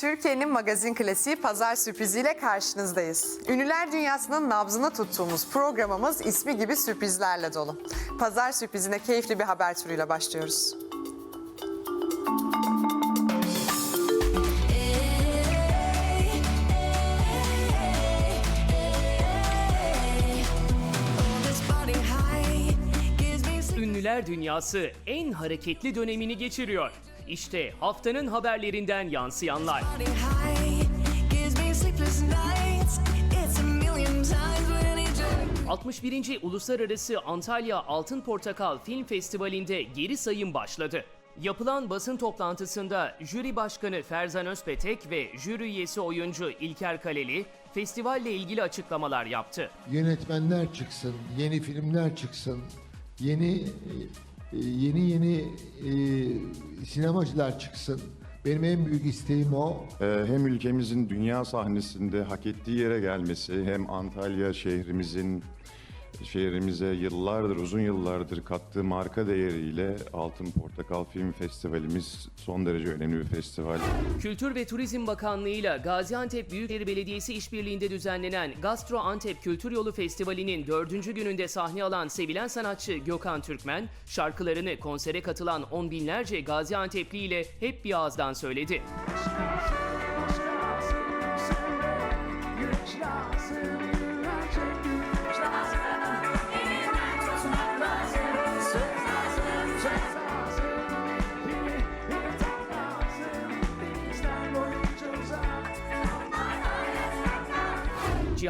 Türkiye'nin magazin klasiği Pazar sürpriziyle karşınızdayız. Ünlüler dünyasının nabzını tuttuğumuz programımız ismi gibi sürprizlerle dolu. Pazar sürprizine keyifli bir haber turuyla başlıyoruz. Ünlüler dünyası en hareketli dönemini geçiriyor. İşte haftanın haberlerinden yansıyanlar. 61. Uluslararası Antalya Altın Portakal Film Festivali'nde geri sayım başladı. Yapılan basın toplantısında jüri başkanı Ferzan Özpetek ve jüri üyesi oyuncu İlker Kaleli festivalle ilgili açıklamalar yaptı. yönetmenler çıksın, yeni filmler çıksın, yeni e, yeni yeni e, sinemacılar çıksın. Benim en büyük isteğim o. Ee, Hem ülkemizin dünya sahnesinde hak ettiği yere gelmesi, hem Antalya şehrimizin şehrimize yıllardır, uzun yıllardır kattığı marka değeriyle Altın Portakal Film Festivalimiz son derece önemli bir festival. Kültür ve Turizm Bakanlığı ile Gaziantep Büyükşehir Belediyesi işbirliğinde düzenlenen Gastro Antep Kültür Yolu Festivali'nin dördüncü gününde sahne alan sevilen sanatçı Gökhan Türkmen, şarkılarını konsere katılan on binlerce Gaziantepli ile hep bir ağızdan söyledi.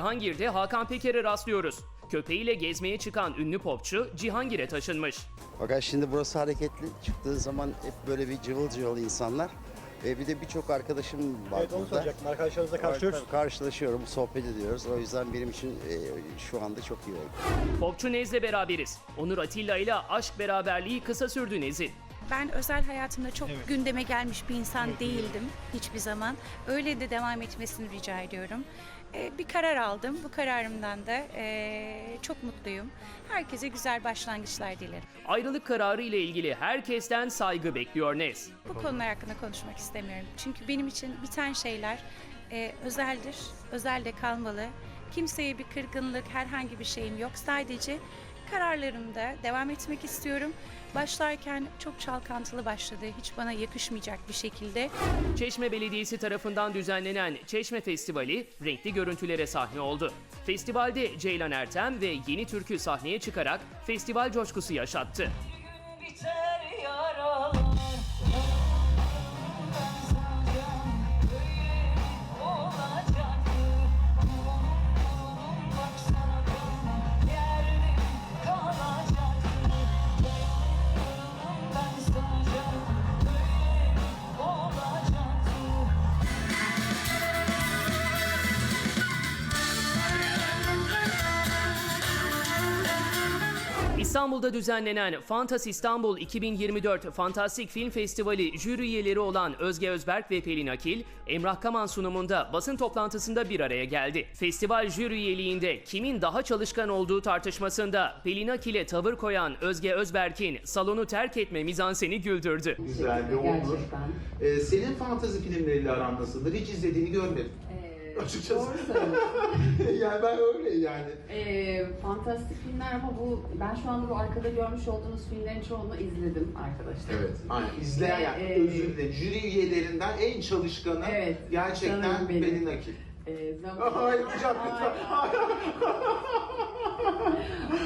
Cihangir'de Hakan Peker'e rastlıyoruz. Köpeğiyle gezmeye çıkan ünlü popçu Cihangir'e taşınmış. Fakat şimdi burası hareketli. Çıktığı zaman hep böyle bir cıvıl cıvıl insanlar. Ve bir de birçok arkadaşım var Evet onu burada. soracaktım. Arkadaşlarınızla karşılıyoruz. Karşılaşıyorum, sohbet ediyoruz. O yüzden benim için e, şu anda çok iyi oldu. Popçu Nez'le beraberiz. Onur Atilla ile aşk beraberliği kısa sürdü Nez'in. Ben özel hayatımda çok gündeme gelmiş bir insan değildim hiçbir zaman. Öyle de devam etmesini rica ediyorum. Ee, bir karar aldım. Bu kararımdan da ee, çok mutluyum. Herkese güzel başlangıçlar dilerim. Ayrılık kararı ile ilgili herkesten saygı bekliyor Nez. Bu konular hakkında konuşmak istemiyorum. Çünkü benim için biten şeyler ee, özeldir. Özelde kalmalı. Kimseye bir kırgınlık, herhangi bir şeyim yok. Sadece kararlarımda devam etmek istiyorum. Başlarken çok çalkantılı başladı. Hiç bana yakışmayacak bir şekilde. Çeşme Belediyesi tarafından düzenlenen Çeşme Festivali renkli görüntülere sahne oldu. Festivalde Ceylan Ertem ve Yeni Türkü sahneye çıkarak festival coşkusu yaşattı. İstanbul'da düzenlenen Fantas İstanbul 2024 Fantastik Film Festivali jüri üyeleri olan Özge Özberk ve Pelin Akil, Emrah Kaman sunumunda basın toplantısında bir araya geldi. Festival jüri üyeliğinde kimin daha çalışkan olduğu tartışmasında Pelin Akil'e tavır koyan Özge Özberk'in salonu terk etme mizanseni güldürdü. güzel ve olur. Ee, senin fantazi filmleriyle aran nasıldır? Hiç izlediğini görmedim. Açıkçası. Doğru söylüyorsun. yani ben öyle yani. Ee, fantastik filmler ama bu ben şu anda bu arkada görmüş olduğunuz filmlerin çoğunu izledim arkadaşlar. Evet. Aynen. İzleyen yani Ee, özür dilerim. Jüri üyelerinden en çalışkanı Evet, gerçekten benim. Pelin Akil. Ee, zaman- Hayır hocam lütfen.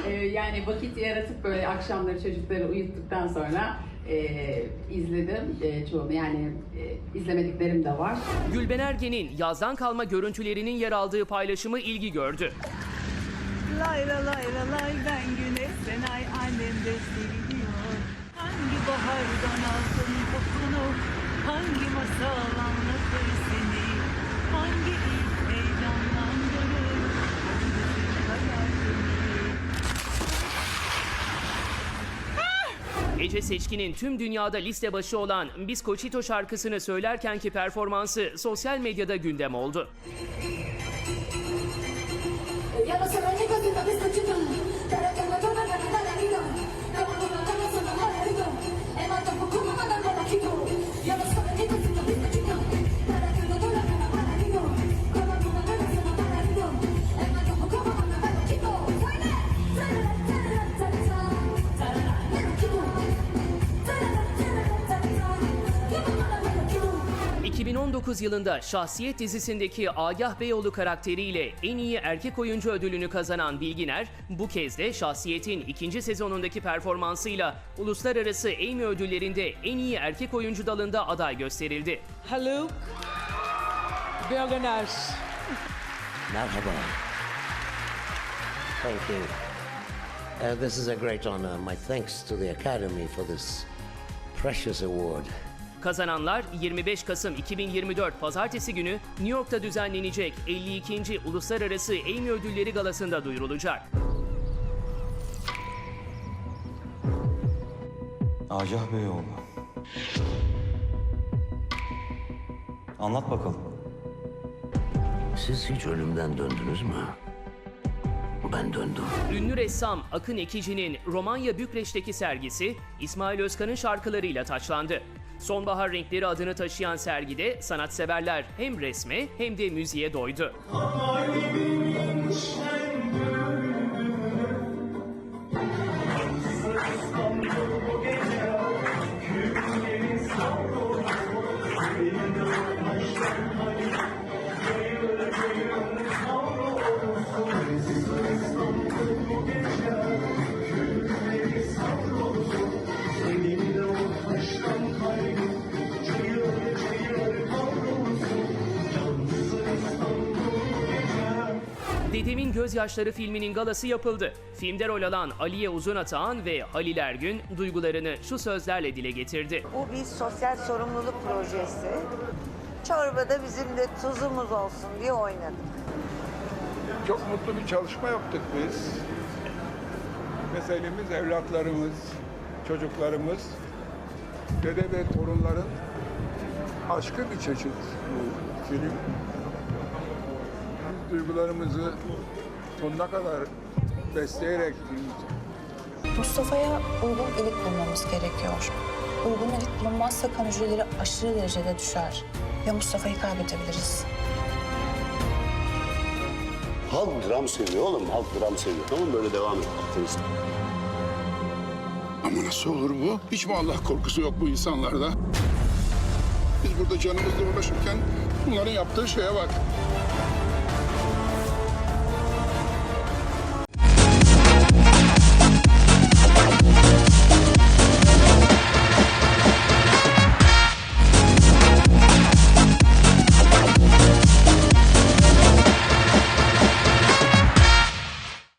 Ee, yani vakit yaratıp böyle akşamları çocukları uyuttuktan sonra e, izledim e, çoğunu yani e, izlemediklerim de var. Gülben Ergen'in yazdan kalma görüntülerinin yer aldığı paylaşımı ilgi gördü. Lay la lay la lay ben güneş sen ay annem de seviyor Hangi bahardan aldın kokunu Hangi masal anlatır seni Hangi Ece Seçkin'in tüm dünyada liste başı olan Biz Cochito şarkısını söylerkenki performansı sosyal medyada gündem oldu. 2019 yılında Şahsiyet dizisindeki Agah Beyoğlu karakteriyle en iyi erkek oyuncu ödülünü kazanan Bilginer, bu kez de Şahsiyet'in ikinci sezonundaki performansıyla Uluslararası Emmy ödüllerinde en iyi erkek oyuncu dalında aday gösterildi. Haluk Bilginer. Merhaba. Thank you. Uh, this is a great honor. My thanks to the Academy for this precious award. Kazananlar 25 Kasım 2024 Pazartesi günü New York'ta düzenlenecek 52. Uluslararası Emmy Ödülleri galasında duyurulacak. Agah Beyoğlu. Anlat bakalım. Siz hiç ölümden döndünüz mü? Ben döndüm. Ünlü ressam Akın Ekici'nin Romanya Bükreş'teki sergisi İsmail Özkan'ın şarkılarıyla taçlandı. Sonbahar renkleri adını taşıyan sergide sanatseverler hem resme hem de müziğe doydu. Dedemin Gözyaşları filminin galası yapıldı. Filmde rol alan Aliye Uzunatağan ve Halil Ergün duygularını şu sözlerle dile getirdi. Bu bir sosyal sorumluluk projesi. Çorbada bizim de tuzumuz olsun diye oynadık. Çok mutlu bir çalışma yaptık biz. Meselemiz evlatlarımız, çocuklarımız, dede ve torunların aşkı bir çeşit bu film. Biz duygularımızı sonuna kadar besleyerek Mustafa'ya uygun ilik bulmamız gerekiyor. Uygun ilik bulunmazsa kan hücreleri aşırı derecede düşer. Ve Mustafa'yı kaybedebiliriz. Halk dram seviyor oğlum. Halk dram seviyor. Tamam böyle devam et. Ama nasıl olur bu? Hiç mi Allah korkusu yok bu insanlarda? Biz burada canımızla uğraşırken bunların yaptığı şeye bak.